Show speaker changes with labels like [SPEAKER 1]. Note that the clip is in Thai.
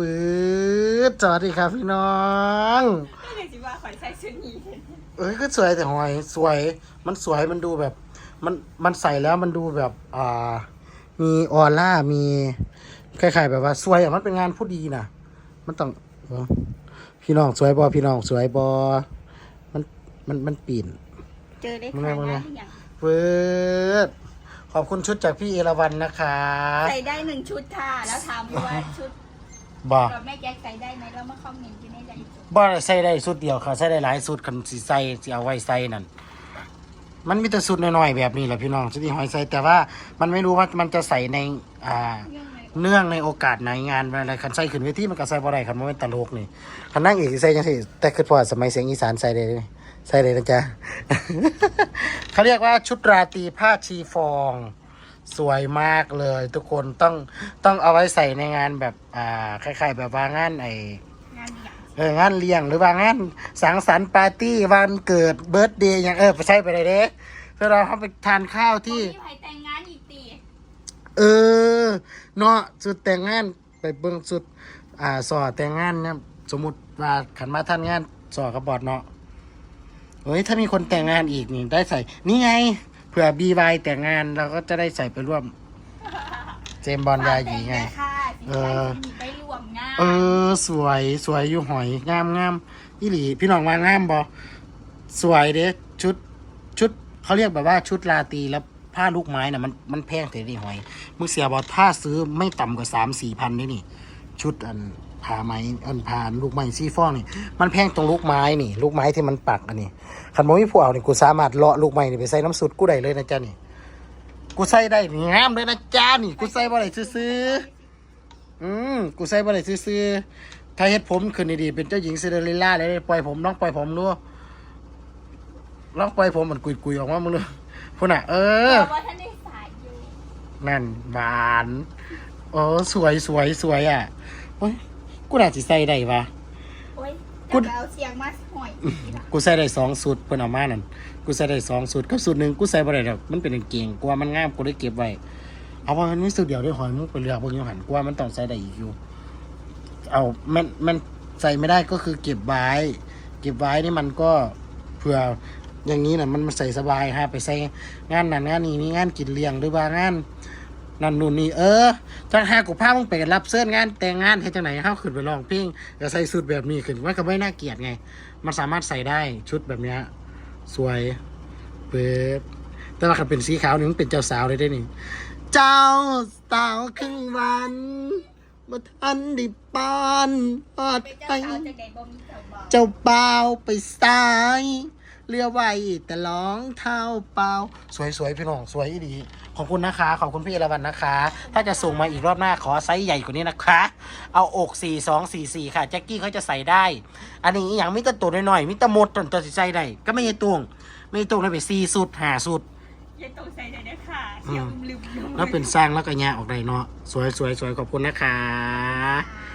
[SPEAKER 1] ปื๊ดสวัสดีครับพี่น้อง
[SPEAKER 2] ก็เลยสิว่าข่อยใส่ชุดนี้
[SPEAKER 1] เอ้ยก็สวยแต่หอยสวย มันสวยมันดูแบบ มันมันใส่แล้วมันดูแบบ อ่า มีออร่ามีคล้ายๆแบบว่าสวยอะมันเป็นงานผู้ดีนะมันต้องเออพี่น้องสวยบอพี่น้องสวยบอมันมันมันปีน
[SPEAKER 2] เจอได้
[SPEAKER 1] มึง
[SPEAKER 2] ค่ะ
[SPEAKER 1] ไงมึงไง
[SPEAKER 2] นะอย่าง
[SPEAKER 1] เฟิร์ดขอบคุณชุดจากพี่เอราวันนะคะ
[SPEAKER 2] ใส่ได้หนึ่งชุดค่ะ แล้วถามว่าชุด
[SPEAKER 1] บ่
[SPEAKER 2] กับแม่แก๊กใส่ได้ไหมแล้วมาคอมเมนต์กันในไลน์
[SPEAKER 1] บ่ใส่ได้สุดเดียวค่ะใส่ได้หลายสุดคันสิใส่สิเอาไว้ใส่นั่นมันมีแต่สุดน้อยๆแบบนี้แหละพี่น้องชุดที่หอยใส่แต่ว่ามันไม่รู้ว่ามันจะใส่ในอ่า
[SPEAKER 2] เรื่องเลย
[SPEAKER 1] เนื่องในโอกาสไหนงานอะไรคันใส่ขึ้นเวทีมันก็ใส่บ่ได้คันมันเป็นตลกนี่คันนั่งเอกสิใส่จังซี่แต่คือพอสมัยเสียงอีสานใส่ได้เลยใส่ได้นะจ๊ะเขาเรียกว่าชุดราตรีผ้าชีฟอง สวยมากเลย ทุกคนต้องต้องเอาไว้ใส่ในงานแบบอ่าคล้ายๆแบบว่างานไอ
[SPEAKER 2] งานอย่าง
[SPEAKER 1] เอองานเลี้ยงหรือว่างานสังสรรค์ปาร์ตี้วันเกิดเบิร์ตเดย์อย่างเออไปใช่ไปเลยเด้เพื่อเราเข้าไปทานข้าวที่
[SPEAKER 2] ที่ใครแต่งงานอีกตี
[SPEAKER 1] เออเนาะสุดแต่งงานไปเบิ่งสุดอ่าสอแต่งงานเนี่ยสมมุติว่าขันมาท่านงานสอกระบอดเนาะเฮ้ยถ้ามีคนแต่งงานอีกนี่ได้ใส่นี่ไง เผื่อบีวแต่งงานเราก็จะได้ใส่ไปร่วม เจมส์บอลยาหยีไง
[SPEAKER 2] ค่ะสิ
[SPEAKER 1] เอ
[SPEAKER 2] ใคร
[SPEAKER 1] อ
[SPEAKER 2] จะมีไปรวมงาน
[SPEAKER 1] เออ สวยสวยอยู่หอยงามงามอีหลี พี่น้องว่างามบอสวยเด้ชุดชุดเขาเรียกแบบว่าชุดลาตรีแล้วผ้าลูกไม้น่ะมันมันแพงแต่นี่หอย มึงเสียบอถ้าซื้อไม่ต่ำกว่าสามสี่พันนี่นี่ ชุดอันผ้าไหมอันผ้าลูกไม้ซีฟองนี่ มันแพงตรงลูกไม้นี่ ลูกไม้ที่มันปักอันนี้คันบ่มีผู้เอานี่กูสามารถเลาะลูกไม้นี่ไปใส่น้ำสุดกูได้เลยนะจ๊ะนี่ กูใส่ได้นี่งามเลยนะจ๊ะนี่กูใส่บ่ได้ซื้อๆอืมกูใส่บ่ได้ซื้อๆถ้าเฮ็ดผมขึ้นดีๆเป็นเจ้าหญิงซินเดอเรลล่าเลยปล่อยผมน้องปล่อยผมดูลองปล่อยผมมันกุยๆออกมามึงดูพุ่นน่ะเออ
[SPEAKER 2] เพราะว่าท่านได้สายอยู่
[SPEAKER 1] นั่นหวาน โอ้สวยสวยสวยอะโอ้ยกูน่าสิใส่ได้ปะ
[SPEAKER 2] โอ้ย
[SPEAKER 1] กู
[SPEAKER 2] จะเอาเสียงมาหอยอีกล่ะ
[SPEAKER 1] กูใส่ได้สองสุดเพิ่นเอามานั่นกูใส่ได้สองสุดกับสุดหนึ่งกูใส่บ่ได้ดอกมันเป็นกางเกงกลัวมันงามกูได้เก็บไว้เอาว่ามันมีสุดเดียวได้หอยมึงไปเลือกเบิ่งอยู่หันกลัวมันต้องใส่ได้อีกอยู่ เอามันมันใส่ไม่ได้ก็คือเก็บไว้ เก็บไว้นี่มันก็เผื่ออย่างนี้น่ะมันมันใส่สบายฮะไปใส่งานนั้นงานนี้มีงานกินเลี้ยงหรือว่างาน นั่นนู่นนี่เออจังหากูพามึงไปรับเสื้องานแต่งงานเฮ็ดจังไหนเฮาขึ้นไปร้องเพลงก็ใส่สุดแบบนี้ขึ้นมันก็ไม่น่าเกลียดไง มันสามารถใส่ได้ชุดแบบเนี้ยสวยเปิดแต่ว่าคันเป็นสีขาวนี่มันเป็นเจ้าสาวเลยได้นี่ เจ้าสาวครึ่งวันมาทันดิปานปอด
[SPEAKER 2] เป็น
[SPEAKER 1] ไป
[SPEAKER 2] เจ้าสาวจากไหนบ่มีเจ้าบ่าว
[SPEAKER 1] เจ้าเปล่าไปซ้าย เรือไว้แต่ร้องเท้าเปล่าสวยๆพี่น้องสวยดีขอบคุณนะคะ ขอบคุณพี่เอราวันนะคะ ถ้าจะส่งมาอีกรอบหน้าขอไซส์ใหญ่กว่านี้นะคะ เอาอก4 2 4 4 ค่ะแจ็คกี้เขาจะใส่ได้ อันนี้อหย่างมิตรตัวน้อยๆมิตรหมดจนตัวสิใส่ได้ก็ไม่ใช่ตวงไม่ใช่ตวงเลยไปสี่สุดหาสุด
[SPEAKER 2] อย่าตกใจเลยนะค่ะเสียงลืมๆ
[SPEAKER 1] แล้วเป็นสร้างแล้วก็แง่ออกได้เนาะสวยสวยสวยขอบคุณนะคะ
[SPEAKER 2] ค่ะ